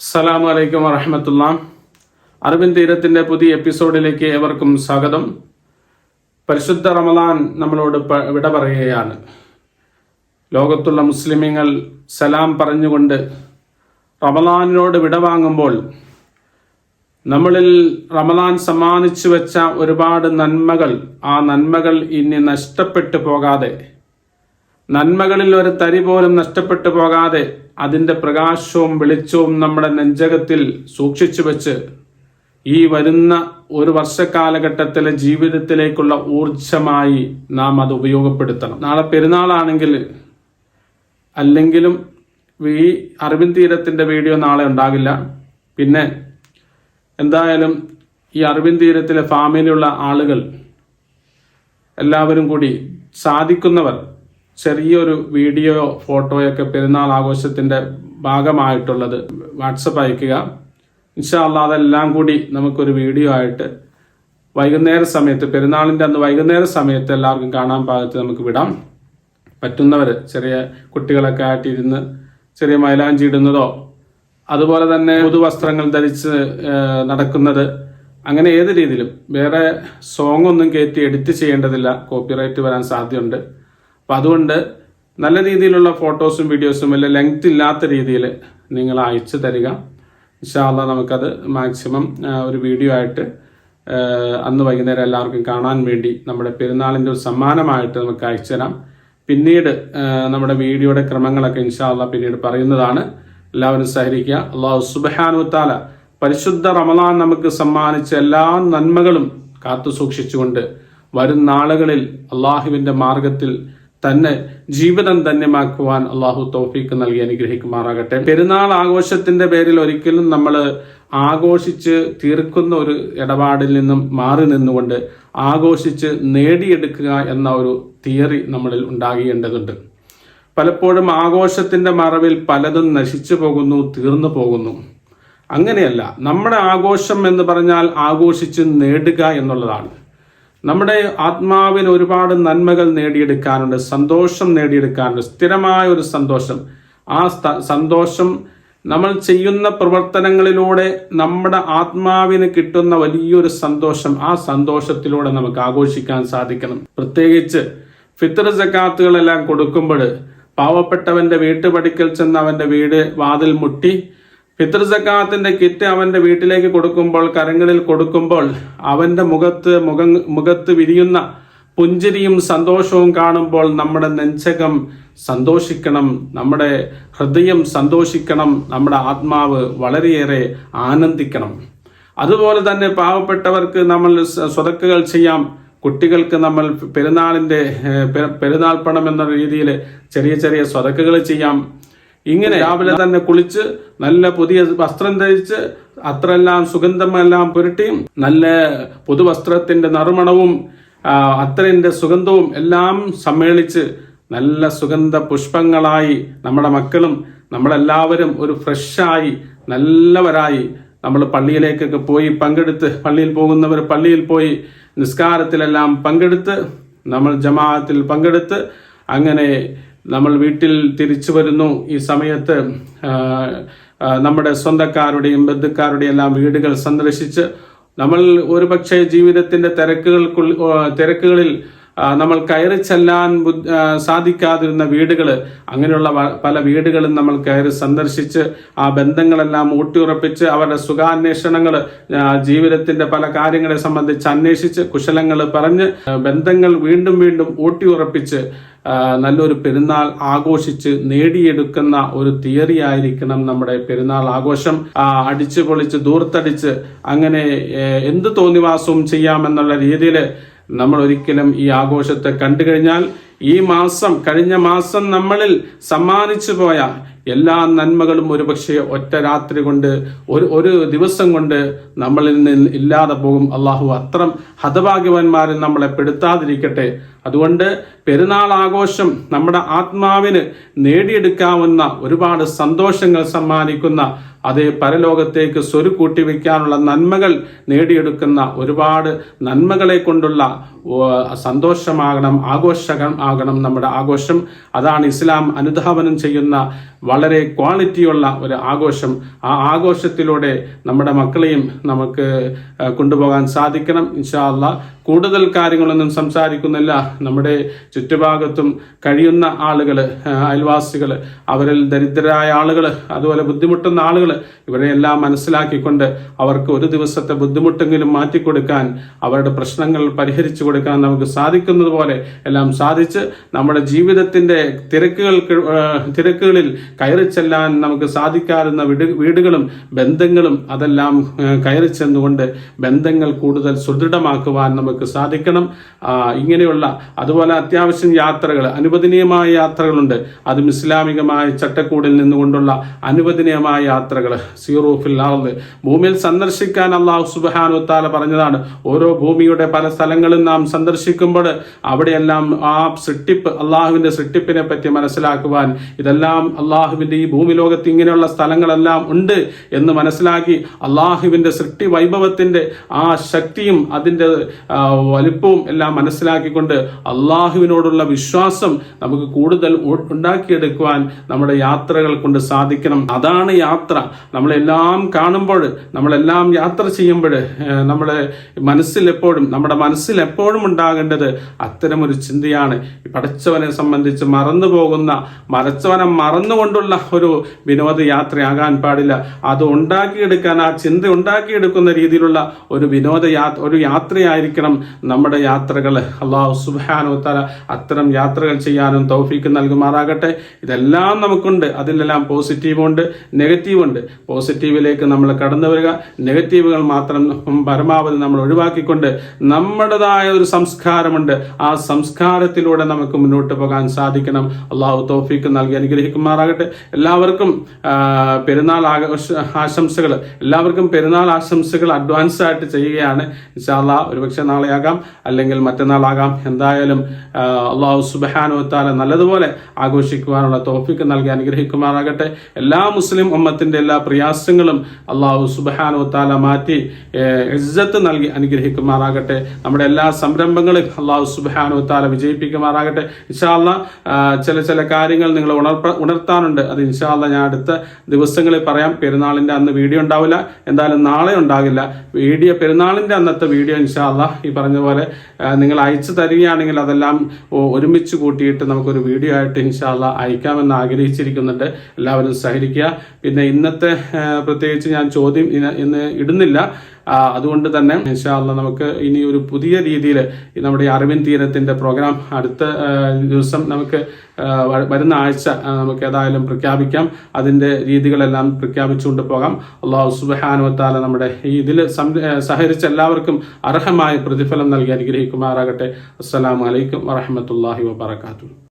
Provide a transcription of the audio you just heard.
അസ്സലാമു അലൈക്കും വറഹമത്തുള്ള അറിവിൻ തീരത്തിന്റെ പുതിയ എപ്പിസോഡിലേക്ക് ഏവർക്കും സ്വാഗതം. പരിശുദ്ധ റമദാൻ നമ്മളോട് വിട പറയുകയാണ്. ലോകത്തുള്ള മുസ്ലിമീങ്ങൾ സലാം പറഞ്ഞുകൊണ്ട് റമദാനിനോട് വിട വാങ്ങുമ്പോൾ നമ്മളിൽ റമദാൻ സമ്മാനിച്ചു വെച്ച ഒരുപാട് നന്മകൾ ആ നന്മകൾ ഇനി നഷ്ടപ്പെട്ടു പോകാതെ നന്മകളിൽ ഒരു തരി പോലും നഷ്ടപ്പെട്ടു പോകാതെ അതിന്റെ പ്രകാശവും വെളിച്ചവും നമ്മുടെ നെഞ്ചകത്തിൽ സൂക്ഷിച്ചു വെച്ച് ഈ വരുന്ന ഒരു വർഷക്കാലഘട്ടത്തിലെ ജീവിതത്തിലേക്കുള്ള ഊർജമായി നാം അത് ഉപയോഗപ്പെടുത്തണം. നാളെ പെരുന്നാളാണെങ്കിൽ അല്ലെങ്കിലും ഈ അറിവിന് തീരത്തിന്റെ വീഡിയോ നാളെ ഉണ്ടാകില്ല. പിന്നെ എന്തായാലും ഈ അറിവിൻ തീരത്തിലെ ഫാമിലുള്ള ആളുകൾ എല്ലാവരും കൂടി സാധിക്കുന്നവർ ചെറിയൊരു വീഡിയോ ഫോട്ടോയൊക്കെ പെരുന്നാൾ ആഘോഷത്തിന്റെ ഭാഗമായിട്ടുള്ളത് വാട്സപ്പ് അയക്കുക ഇൻഷാല്ല അതെല്ലാം കൂടി നമുക്കൊരു വീഡിയോ ആയിട്ട് വൈകുന്നേര സമയത്ത് പെരുന്നാളിന്റെ അന്ന് വൈകുന്നേര സമയത്ത് എല്ലാവർക്കും കാണാൻ പാകത്ത് നമുക്ക് വിടാം. പറ്റുന്നവർ ചെറിയ കുട്ടികളൊക്കെ ആയിട്ടിരുന്ന് ചെറിയ മൈലാഞ്ചി ഇടുന്നതോ അതുപോലെ തന്നെ പുതുവസ്ത്രങ്ങൾ ധരിച്ച് നടക്കുന്നത് അങ്ങനെ ഏത് രീതിയിലും. വേറെ സോങ് ഒന്നും കയറ്റി എഡിറ്റ് ചെയ്യേണ്ടതില്ല. കോപ്പിറൈറ്റ് വരാൻ സാധ്യതയുണ്ട്. അപ്പം അതുകൊണ്ട് നല്ല രീതിയിലുള്ള ഫോട്ടോസും വീഡിയോസും വലിയ ലെങ്ത് ഇല്ലാത്ത രീതിയിൽ നിങ്ങൾ അയച്ചു തരിക. ഇൻഷാല്ല നമുക്കത് മാക്സിമം ഒരു വീഡിയോ ആയിട്ട് അന്ന് വൈകുന്നേരം എല്ലാവർക്കും കാണാൻ വേണ്ടി നമ്മുടെ പെരുന്നാളിന്റെ ഒരു സമ്മാനമായിട്ട് നമുക്ക് അയച്ചു തരാം. പിന്നീട് നമ്മുടെ വീഡിയോയുടെ ക്രമങ്ങളൊക്കെ ഇൻഷാല്ല പിന്നീട് പറയുന്നതാണ്. എല്ലാവരും സഹരിക്കുക അള്ളാഹു സുബാനു താല പരിശുദ്ധ റമലാൻ നമുക്ക് സമ്മാനിച്ച എല്ലാ നന്മകളും കാത്തു സൂക്ഷിച്ചുകൊണ്ട് വരും നാളുകളിൽ അള്ളാഹുവിന്റെ മാർഗത്തിൽ തന്നെ ജീവിതം ധന്യമാക്കുവാൻ അള്ളാഹു തൗഫീക്ക് നൽകി അനുഗ്രഹിക്കുമാറാകട്ടെ. പെരുന്നാൾ ആഘോഷത്തിന്റെ പേരിൽ ഒരിക്കലും നമ്മൾ ആഘോഷിച്ച് തീർക്കുന്ന ഒരു ഇടപാടിൽ നിന്നും മാറി നിന്നുകൊണ്ട് ആഘോഷിച്ച് നേടിയെടുക്കുക എന്ന ഒരു തിയറി നമ്മളിൽ ഉണ്ടാകേണ്ടതുണ്ട്. പലപ്പോഴും ആഘോഷത്തിന്റെ മറവിൽ പലതും നശിച്ചു പോകുന്നു തീർന്നു പോകുന്നു. അങ്ങനെയല്ല നമ്മുടെ ആഘോഷം എന്ന് പറഞ്ഞാൽ ആഘോഷിച്ച് നേടുക എന്നുള്ളതാണ്. നമ്മുടെ ആത്മാവിന് ഒരുപാട് നന്മകൾ നേടിയെടുക്കാനുണ്ട് സന്തോഷം നേടിയെടുക്കാനുണ്ട് സ്ഥിരമായ ഒരു സന്തോഷം. ആ സന്തോഷം നമ്മൾ ചെയ്യുന്ന പ്രവർത്തനങ്ങളിലൂടെ നമ്മുടെ ആത്മാവിന് കിട്ടുന്ന വലിയൊരു സന്തോഷം ആ സന്തോഷത്തിലൂടെ നമുക്ക് ആഘോഷിക്കാൻ സാധിക്കണം. പ്രത്യേകിച്ച് ഫിത്തർ ജക്കാത്തുകളെല്ലാം കൊടുക്കുമ്പോൾ പാവപ്പെട്ടവന്റെ വീട്ടുപടിക്കൽ ചെന്ന് അവന്റെ വീട് വാതിൽ മുട്ടി ഫിത്തർ സക്കാത്തിന്റെ കിറ്റ് അവന്റെ വീട്ടിലേക്ക് കൊടുക്കുമ്പോൾ കരങ്ങളിൽ കൊടുക്കുമ്പോൾ അവന്റെ മുഖത്ത് മുഖം മുഖത്ത് വിരിയുന്ന പുഞ്ചിരിയും സന്തോഷവും കാണുമ്പോൾ നമ്മുടെ നെഞ്ചകം സന്തോഷിക്കണം നമ്മുടെ ഹൃദയം സന്തോഷിക്കണം നമ്മുടെ ആത്മാവ് വളരെയേറെ ആനന്ദിക്കണം. അതുപോലെ തന്നെ പാവപ്പെട്ടവർക്ക് നമ്മൾ സ്വതക്കുകൾ ചെയ്യാം. കുട്ടികൾക്ക് നമ്മൾ പെരുന്നാളിന്റെ ഏഹ്, പെരുന്നാൾ പണം എന്ന രീതിയിൽ ചെറിയ ചെറിയ സ്വതക്കുകൾ ചെയ്യാം. ഇങ്ങനെ രാവിലെ തന്നെ കുളിച്ച് നല്ല പുതിയ വസ്ത്രം ധരിച്ച് അത്രയെല്ലാം സുഗന്ധമെല്ലാം പുരട്ടിയും നല്ല പുതുവസ്ത്രത്തിന്റെ നറുമണവും അത്രന്റെ സുഗന്ധവും എല്ലാം സമ്മേളിച്ച് നല്ല സുഗന്ധ പുഷ്പങ്ങളായി നമ്മുടെ മക്കളും നമ്മളെല്ലാവരും ഒരു ഫ്രഷായി നല്ലവരായി നമ്മൾ പള്ളിയിലേക്കൊക്കെ പോയി പങ്കെടുത്ത് പള്ളിയിൽ പോകുന്നവർ പള്ളിയിൽ പോയി നിസ്കാരത്തിലെല്ലാം പങ്കെടുത്ത് നമ്മൾ ജമാഅത്തിൽ പങ്കെടുത്ത് അങ്ങനെ നമ്മൾ വീട്ടിൽ തിരിച്ചു വരുന്നു. ഈ സമയത്ത് നമ്മുടെ സ്വന്തക്കാരുടെയും ബന്ധുക്കാരുടെയും എല്ലാം വീടുകൾ സന്ദർശിച്ച് നമ്മൾ ഒരുപക്ഷെ ജീവിതത്തിന്റെ തിരക്കുകൾക്കുള്ള തിരക്കുകളിൽ നമ്മൾ കയറി ചെല്ലാൻ സാധിക്കാതിരുന്ന വീടുകൾ അങ്ങനെയുള്ള പല വീടുകളും നമ്മൾ കയറി സന്ദർശിച്ച് ആ ബന്ധങ്ങളെല്ലാം ഊട്ടിയുറപ്പിച്ച് അവരുടെ സുഖാന്വേഷണങ്ങൾ ജീവിതത്തിന്റെ പല കാര്യങ്ങളെ സംബന്ധിച്ച് അന്വേഷിച്ച് കുശലങ്ങൾ പറഞ്ഞ് ബന്ധങ്ങൾ വീണ്ടും വീണ്ടും ഊട്ടിയുറപ്പിച്ച് നല്ലൊരു പെരുന്നാൾ ആഘോഷിച്ച് നേടിയെടുക്കുന്ന ഒരു തിയറി ആയിരിക്കണം നമ്മുടെ പെരുന്നാൾ ആഘോഷം. അടിച്ചു പൊളിച്ച് ദൂർത്തടിച്ച് അങ്ങനെ എന്ത് തോന്നിവാസവും ചെയ്യാമെന്നുള്ള രീതിയിൽ നമ്മൾ ഒരിക്കലും ഈ ആഘോഷത്തെ കണ്ടു കഴിഞ്ഞാൽ ഈ മാസം കഴിഞ്ഞ മാസം നമ്മളിൽ സമ്മാനിച്ചു പോയ എല്ലാ നന്മകളും ഒരുപക്ഷെ ഒറ്റ രാത്രി കൊണ്ട് ഒരു ഒരു ദിവസം കൊണ്ട് നമ്മളിൽ നിന്ന് ഇല്ലാതെ പോകും. അള്ളാഹു അത്രം ഹതഭാഗ്യവാന്മാരിൽ നമ്മളെ പെടുത്താതിരിക്കട്ടെ. അതുകൊണ്ട് പെരുന്നാൾ ആഘോഷം നമ്മുടെ ആത്മാവിന് നേടിയെടുക്കാവുന്ന ഒരുപാട് സന്തോഷങ്ങൾ സമ്മാനിക്കുന്ന അത് പരലോകത്തേക്ക് സ്വരുക്കൂട്ടി വയ്ക്കാനുള്ള നന്മകൾ നേടിയെടുക്കുന്ന ഒരുപാട് നന്മകളെ കൊണ്ടുള്ള സന്തോഷമാകണം ആഘോഷകം ആകണം നമ്മുടെ ആഘോഷം. അതാണ് ഇസ്ലാം അനുധാവനം ചെയ്യുന്ന വളരെ ക്വാളിറ്റിയുള്ള ഒരു ആഘോഷം. ആ ആഘോഷത്തിലൂടെ നമ്മുടെ മക്കളെയും നമുക്ക് കൊണ്ടുപോകാൻ സാധിക്കണം. ഇൻഷാ കൂടുതൽ കാര്യങ്ങളൊന്നും സംസാരിക്കുന്നില്ല. നമ്മുടെ ചുറ്റുഭാഗത്തും കഴിയുന്ന ആളുകൾ അയൽവാസികൾ അവരിൽ ദരിദ്രരായ ആളുകൾ അതുപോലെ ബുദ്ധിമുട്ടുന്ന ആളുകൾ ഇവരെയെല്ലാം മനസ്സിലാക്കിക്കൊണ്ട് അവർക്ക് ഒരു ദിവസത്തെ ബുദ്ധിമുട്ടെങ്കിലും മാറ്റിക്കൊടുക്കാൻ അവരുടെ പ്രശ്നങ്ങൾ പരിഹരിച്ചു കൊടുക്കാൻ നമുക്ക് സാധിക്കുന്നത് പോലെ എല്ലാം സാധിച്ച് നമ്മുടെ ജീവിതത്തിന്റെ തിരക്കുകൾക്ക് തിരക്കുകളിൽ കയറി ചെല്ലാൻ നമുക്ക് സാധിക്കാവുന്ന വീടുകളും ബന്ധങ്ങളും അതെല്ലാം കയറി ചെന്നുകൊണ്ട് ബന്ധങ്ങൾ കൂടുതൽ സുദൃഢമാക്കുവാൻ നമുക്ക് സാധിക്കണം. ഇങ്ങനെയുള്ള അതുപോലെ അത്യാവശ്യം യാത്രകൾ അനുവദനീയമായ യാത്രകളുണ്ട്. അതും ഇസ്ലാമികമായ ചട്ടക്കൂടിൽ നിന്നുകൊണ്ടുള്ള അനുവദനീയമായ യാത്രകൾ. സീറോ ആർന്ന് ഭൂമിയിൽ സന്ദർശിക്കാൻ അള്ളാഹു സുബാനുത്താല താല പറഞ്ഞതാണ് ഓരോ ഭൂമിയുടെ പല സ്ഥലങ്ങളും നാം സന്ദർശിക്കുമ്പോൾ അവിടെയെല്ലാം ആ സൃഷ്ടിപ്പ് അള്ളാഹുവിന്റെ സൃഷ്ടിപ്പിനെ പറ്റി മനസ്സിലാക്കുവാൻ ഇതെല്ലാം അള്ളാഹു അള്ളാഹുവിന്റെ ഈ ഭൂമി ലോകത്ത് ഇങ്ങനെയുള്ള സ്ഥലങ്ങളെല്ലാം ഉണ്ട് എന്ന് മനസ്സിലാക്കി അള്ളാഹുവിന്റെ സൃഷ്ടി വൈഭവത്തിന്റെ ആ ശക്തിയും അതിന്റെ വലിപ്പവും എല്ലാം മനസ്സിലാക്കിക്കൊണ്ട് അള്ളാഹുവിനോടുള്ള വിശ്വാസം നമുക്ക് കൂടുതൽ ഉണ്ടാക്കിയെടുക്കുവാൻ നമ്മുടെ യാത്രകൾ കൊണ്ട് സാധിക്കണം. അതാണ് യാത്ര. നമ്മളെല്ലാം കാണുമ്പോൾ നമ്മളെല്ലാം യാത്ര ചെയ്യുമ്പോൾ നമ്മുടെ മനസ്സിൽ എപ്പോഴും നമ്മുടെ മനസ്സിൽ എപ്പോഴും ഉണ്ടാകേണ്ടത് അത്തരമൊരു ചിന്തയാണ്. പടച്ചവനെ സംബന്ധിച്ച് മറന്നു പോകുന്ന മരച്ചവനെ മറന്നുകൊണ്ടുള്ള കൊണ്ടുള്ള ഒരു വിനോദയാത്രയാകാൻ പാടില്ല. അത് ഉണ്ടാക്കിയെടുക്കാൻ ആ ചിന്ത ഉണ്ടാക്കിയെടുക്കുന്ന രീതിയിലുള്ള ഒരു വിനോദ ഒരു യാത്രയായിരിക്കണം നമ്മുടെ യാത്രകൾ. അള്ളാഹു സുബാനോ തല അത്തരം യാത്രകൾ ചെയ്യാനും തൗഫീക്ക് നൽകുമാറാകട്ടെ. ഇതെല്ലാം നമുക്കുണ്ട്. അതിലെല്ലാം പോസിറ്റീവുണ്ട് നെഗറ്റീവുണ്ട് പോസിറ്റീവിലേക്ക് നമ്മൾ കടന്നു വരിക. നെഗറ്റീവുകൾ മാത്രം പരമാവധി നമ്മൾ ഒഴിവാക്കിക്കൊണ്ട് നമ്മുടേതായ ഒരു സംസ്കാരമുണ്ട്. ആ സംസ്കാരത്തിലൂടെ നമുക്ക് മുന്നോട്ട് പോകാൻ സാധിക്കണം. അള്ളാഹു തോഫീക്ക് നൽകി അനുഗ്രഹിക്കുമാറാകട്ടെ. എല്ലാവർക്കും പെരുന്നാൾ ആശംസകൾ എല്ലാവർക്കും പെരുന്നാൾ ആശംസകൾ അഡ്വാൻസ് ആയിട്ട് ചെയ്യുകയാണ് ഇൻഷാല്ല ഒരുപക്ഷെ നാളെയാകാം അല്ലെങ്കിൽ മറ്റന്നാളാകാം. എന്തായാലും അള്ളാഹു സുബാനുത്താല നല്ലതുപോലെ ആഘോഷിക്കുവാനുള്ള തോഫിക്ക് നൽകി അനുഗ്രഹിക്കുമാറാകട്ടെ. എല്ലാ മുസ്ലിം ഉമ്മത്തിന്റെ എല്ലാ പ്രയാസങ്ങളും അള്ളാഹു സുബാനുത്താല മാറ്റി ഇജ്ജത്ത് നൽകി അനുഗ്രഹിക്കുമാറാകട്ടെ. നമ്മുടെ എല്ലാ സംരംഭങ്ങളും അള്ളാഹു സുബാനുത്താല വിജയിപ്പിക്കുമാറാകട്ടെ. ഇൻഷാല്ല ചില ചില കാര്യങ്ങൾ നിങ്ങൾ ഉണർപ്പ ഉണർത്താനുണ്ട്. അത് ഇൻഷാല്ല ഞാൻ അടുത്ത ദിവസങ്ങളിൽ പറയാം. പെരുന്നാളിന്റെ അന്ന് വീഡിയോ ഉണ്ടാവില്ല. എന്തായാലും നാളെ ഉണ്ടാകില്ല. വീഡിയോ പെരുന്നാളിന്റെ അന്നത്തെ വീഡിയോ ഇൻഷാല്ല ഈ പറഞ്ഞ പോലെ നിങ്ങൾ അയച്ചു തരികയാണെങ്കിൽ അതെല്ലാം ഒരുമിച്ച് കൂട്ടിയിട്ട് നമുക്കൊരു വീഡിയോ ആയിട്ട് ഇൻഷാല്ല അയക്കാമെന്ന് ആഗ്രഹിച്ചിരിക്കുന്നുണ്ട്. എല്ലാവരും സഹകരിക്കുക. പിന്നെ ഇന്നത്തെ പ്രത്യേകിച്ച് ഞാൻ ചോദ്യം ഇന്ന് ഇടുന്നില്ല. അതുകൊണ്ട് തന്നെ ഇൻഷാല്ല നമുക്ക് ഇനി ഒരു പുതിയ രീതിയിൽ നമ്മുടെ അറിവിൻ തീരത്തിന്റെ പ്രോഗ്രാം അടുത്ത ദിവസം നമുക്ക് വരുന്ന ആഴ്ച നമുക്ക് ഏതായാലും പ്രഖ്യാപിക്കാം. അതിന്റെ രീതികളെല്ലാം പ്രഖ്യാപിച്ചുകൊണ്ട് പോകാം. അള്ളാഹു സുബാനുവത്താല നമ്മുടെ ഈ ഇതിൽ സഹകരിച്ച എല്ലാവർക്കും അർഹമായ പ്രതിഫലം നൽകി അനുഗ്രഹിക്കുമാറാകട്ടെ. അസ്സലാമലൈക്കും വറഹമത്തല്ലാഹി വാത്തു